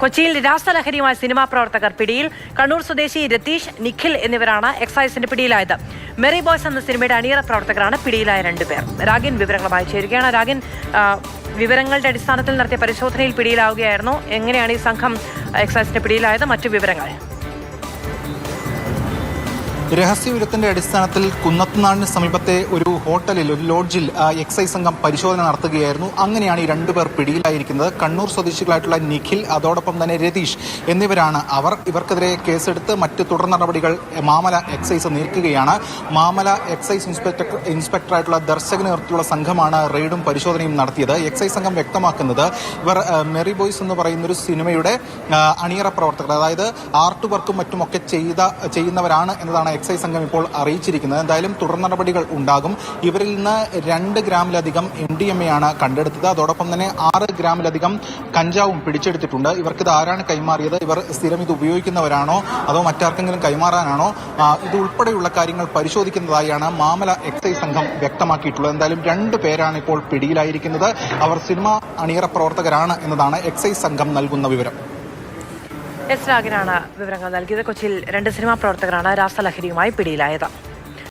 കൊച്ചിയിൽ നിരാശലഹരിയുമായ സിനിമാ പ്രവർത്തകർ പിടിയിൽ. കണ്ണൂർ സ്വദേശി രതീഷ് നിഖിൽ എന്നിവരാണ് എക്സൈസിന്റെ പിടിയിലായത്. മെറി ബോയ്സ് എന്ന സിനിമയുടെ അണിയറ പ്രവർത്തകരാണ് പിടിയിലായ രണ്ടുപേർ. രാഗിൻ വിവരങ്ങളുമായി ചേരുകയാണ്. രാഗിൻ വിവരങ്ങളുടെ അടിസ്ഥാനത്തിൽ നടത്തിയ പരിശോധനയിൽ പിടിയിലാവുകയായിരുന്നു. എങ്ങനെയാണ് ഈ സംഘം എക്സൈസിന്റെ പിടിയിലായത്? മറ്റു വിവരങ്ങൾ. രഹസ്യവിവരത്തിന്റെ അടിസ്ഥാനത്തിൽ കുന്നത്തുനാടിന് സമീപത്തെ ഒരു ഹോട്ടലിൽ ഒരു ലോഡ്ജിൽ എക്സൈസ് സംഘം പരിശോധന നടത്തുകയായിരുന്നു. അങ്ങനെയാണ് ഈ രണ്ടുപേർ പിടിയിലായിരിക്കുന്നത്. കണ്ണൂർ സ്വദേശികളായിട്ടുള്ള നിഖിൽ അതോടൊപ്പം തന്നെ രതീഷ് എന്നിവരാണ് അവർ. ഇവർക്കെതിരെ കേസെടുത്ത് മറ്റ് തുടർ നടപടികൾ മാമല എക്സൈസ് നീക്കുകയാണ്. മാമല എക്സൈസ് ഇൻസ്പെക്ടർ ഇൻസ്പെക്ടറായിട്ടുള്ള ദർശകന് നേതൃത്വത്തിലുള്ള സംഘമാണ് റെയ്ഡും പരിശോധനയും നടത്തിയത്. എക്സൈസ് സംഘം വ്യക്തമാക്കുന്നത് ഇവർ മെറി ബോയ്സ് എന്ന് പറയുന്ന ഒരു സിനിമയുടെ അണിയറ പ്രവർത്തകർ അതായത് ആർട്ട് വർക്കും മറ്റുമൊക്കെ ചെയ്ത ചെയ്യുന്നവരാണ് എന്നതാണ് എക്സൈസ് സംഘം ഇപ്പോൾ അറിയിച്ചിരിക്കുന്നത്. എന്തായാലും തുടർ നടപടികൾ ഉണ്ടാകും. ഇവരിൽ നിന്ന് രണ്ട് ഗ്രാമിലധികം എം ഡി എം എ ആണ് കണ്ടെടുത്തത്. അതോടൊപ്പം തന്നെ ആറ് ഗ്രാമിലധികം കഞ്ചാവും പിടിച്ചെടുത്തിട്ടുണ്ട്. ഇവർക്കിത് ആരാണ് കൈമാറിയത്? ഇവർ സ്ഥിരം ഇത് ഉപയോഗിക്കുന്നവരാണോ? അതോ മറ്റാർക്കെങ്കിലും കൈമാറാനാണോ? ഇത് ഉൾപ്പെടെയുള്ള കാര്യങ്ങൾ പരിശോധിക്കുന്നതായാണ് മാമല എക്സൈസ് സംഘം വ്യക്തമാക്കിയിട്ടുള്ളത്. എന്തായാലും രണ്ട് പേരാണ് ഇപ്പോൾ പിടിയിലായിരിക്കുന്നത്. അവർ സിനിമ അണിയറ പ്രവർത്തകരാണ് എന്നതാണ് എക്സൈസ് സംഘം നൽകുന്ന വിവരം. എസ് രാഗിനാണ് വിവരങ്ങൾ നൽകിയത്. കൊച്ചിയിൽ രണ്ട് സിനിമാ പ്രവർത്തകരാണ് രാസലഹരിയുമായി പിടിയിലായത്.